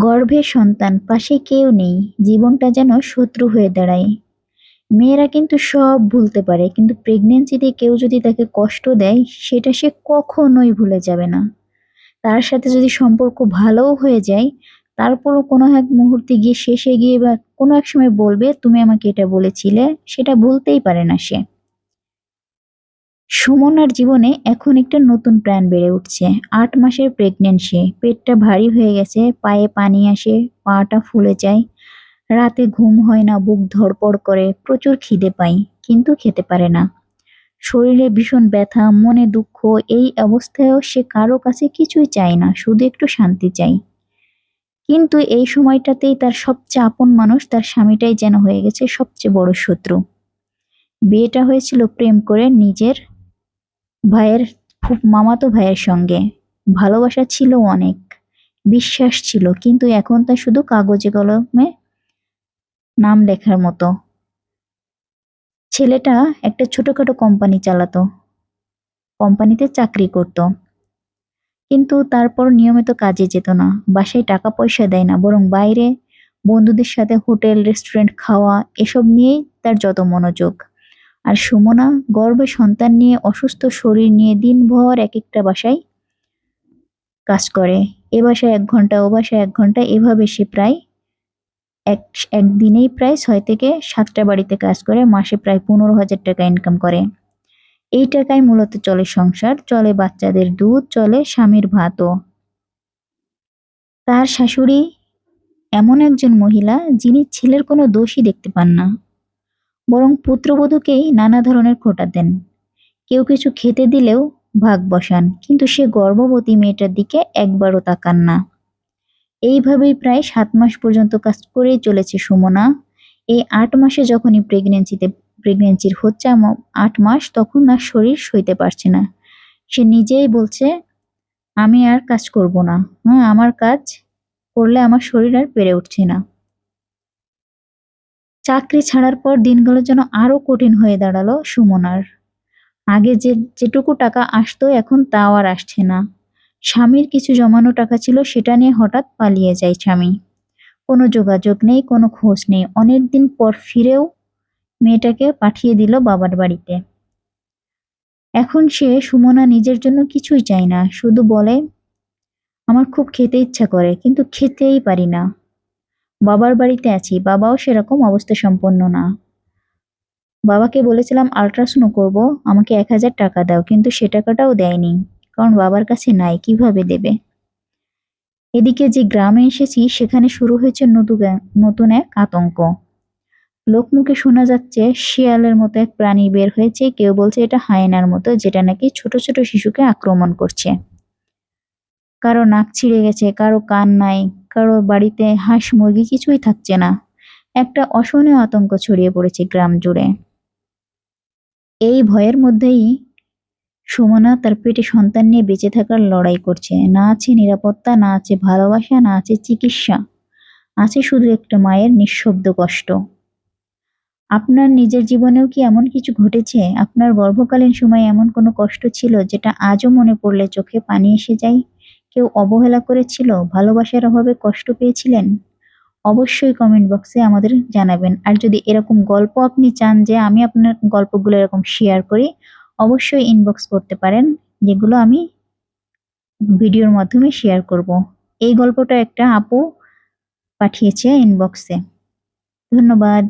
গর্ভের সন্তান, পাশে কেউ নেই, জীবনটা যেন শত্রু হয়ে দাঁড়ায়। মেয়েরা কিন্তু সব ভুলতে পারে, কিন্তু প্রেগনেন্সিতে কেউ যদি তাকে কষ্ট দেয়, সেটা সে কখনোই ভুলে যাবে না। তার সাথে যদি সম্পর্ক ভালোও হয়ে যায়, তারপরও কোনো এক মুহূর্তে গিয়ে শেষে গিয়ে বা কোনো এক সময় বলবে, তুমি আমাকে এটা বলেছিলে। সেটা ভুলতেই পারে না সে। সুমনার জীবনে এখন একটা নতুন প্রাণ বেড়ে উঠছে। আট মাসের প্রেগনেন্সি পেটটা ভারী হয়ে গেছে, পায়ে পানি আসে, পাটা ফুলে যায়। রাতে ঘুম হয় না, বুক ধড়পড় করে, প্রচুর খিদে পাই, কিন্তু খেতে পারে না। শরীরে ভীষণ ব্যথা, মনে দুঃখ, এই অবস্থায়ও সে কারও কাছে কিছুই চায় না, শুধু একটু শান্তি চাই। কিন্তু এই সময়টাতেই তার সবচেয়ে আপন মানুষ, তার স্বামীটাই যেন হয়ে গেছে সবচেয়ে বড় শত্রু। বিয়েটা হয়েছিল প্রেম করে নিজের ভাইয়ের, খুব মামাতো ভাইয়ের সঙ্গে। ভালোবাসা ছিল অনেক, বিশ্বাস ছিল, কিন্তু এখন তা শুধু কাগজে কলমে নাম লেখার মতো। ছেলেটা একটা ছোটখাটো কোম্পানি চালাতো, কোম্পানিতে চাকরি করত। কিন্তু তারপর নিয়মিত কাজে যেত না, বাসায় টাকা পয়সা দেয় না, বরং বাইরে বন্ধুদের সাথে হোটেল, রেস্টুরেন্ট, খাওয়া, এসব নিয়েই তার যত মনোযোগ। আর সুমনা গর্ভে সন্তান নিয়ে অসুস্থ শরীর নিয়ে দিনভর এক একটা বাসায় কাজ করে। এ বাসায় এক ঘণ্টা, ও বাসায় এক ঘণ্টা, এভাবে সে প্রায় এক, একদিনেই প্রায় ছয় থেকে সাতটা বাড়িতে কাজ করে, মাসে প্রায় পনেরো হাজার টাকা ইনকাম করে। এই টাকায় মূলত চলে সংসার, চলে বাচ্চাদের দুধ, চলে স্বামীর ভাতও। তার শাশুড়ি এমন একজন মহিলা যিনি ছেলের কোনো দোষই দেখতে পান না। বরং পুত্রবধূকেই নানা ধরনের খোটা দেন। কেউ কিছু খেতে দিলেও ভাগ বসান, কিন্তু সে গর্ভবতী মেয়েটার দিকে একবারও তাকান না। এইভাবেই প্রায় সাত মাস পর্যন্ত কাজ করেই চলেছে সুমনা। এই আট মাসে যখনই প্রেগনেন্সিতে প্রেগনেন্সির হচ্ছে আট মাস, তখন আর শরীর সইতে পারছে না। সে নিজেই বলছে, আমি আর কাজ করব না। হ্যাঁ আমার কাজ করলে আমার শরীর আর পেরে উঠছে না। চাকরি ছাড়ার পর দিনগুলো যেন আরও কঠিন হয়ে দাঁড়াল সুমনার। আগে যে যেটুকু টাকা আসতো এখন তাও আর আসছে না। স্বামীর কিছু জমানো টাকা ছিল সেটা নিয়ে হঠাৎ পালিয়ে যায় স্বামী। কোনো যোগাযোগ নেই, কোনো খোঁজ নেই। অনেক দিন পর ফিরেও মেয়েটাকে পাঠিয়ে দিল বাবার বাড়িতে। এখন সে সুমনা নিজের জন্য কিছুই চায় না। শুধু বলে, আমার খুব খেতে ইচ্ছা করে, কিন্তু খেতেই পারি না। বাবার বাড়িতে আছি, বাবাও সেরকম অবস্থা সম্পন্ন না। বাবাকে বলেছিলাম, আলট্রাসাউন্ড করব, আমাকে এক হাজার টাকা দাও। কিন্তু সে টাকাটাও দেয়নি, কারণ বাবার কাছে নাই, কীভাবে দেবে? এদিকে যে গ্রামে এসেছি, সেখানে শুরু হয়েছে নতুন নতুন এক আতঙ্ক। লোকমুখে শোনা যাচ্ছে, শিয়ালের মতো এক প্রাণী বের হয়েছে, কেউ বলছে এটা হায়নার মতো, যেটা নাকি ছোট ছোট শিশুকে আক্রমণ করছে। কারও নাক ছিঁড়ে গেছে, কারও কান নাই কারও বাড়িতে হাঁস মুরগি কিছুই থাকছে না। একটা অসহনীয় আতঙ্ক ছড়িয়ে পড়েছে গ্রাম জুড়ে। এই ভয়ের মধ্যেই সুমনা তার পেটে সন্তান নিয়ে বেঁচে থাকার লড়াই করছে। না আছে নিরাপত্তা, না আছে ভালোবাসা, না আছে চিকিৎসা। আছে শুধু একটা মায়ের নিঃশব্দ কষ্ট। আপনার নিজের জীবনেও কি এমন কিছু ঘটেছে? আপনার গর্ভকালীন সময়ে এমন কোনো কষ্ট ছিল যেটা আজও মনে পড়লে চোখে পানি এসে যায়? কেউ অবহেলা করেছিল, ভালোবাসার অভাবে কষ্ট পেয়েছিলেন? অবশ্যই কমেন্ট বক্সে আমাদের জানাবেন। আর যদি এরকম গল্প আপনি চান যে আমি আপনার গল্পগুলো এরকম শেয়ার করি, অবশ্যই ইনবক্স করতে পারেন, যেগুলো আমি ভিডিওর মাধ্যমে শেয়ার করব। এই গল্পটা একটা আপু পাঠিয়েছে ইনবক্সে ধন্যবাদ।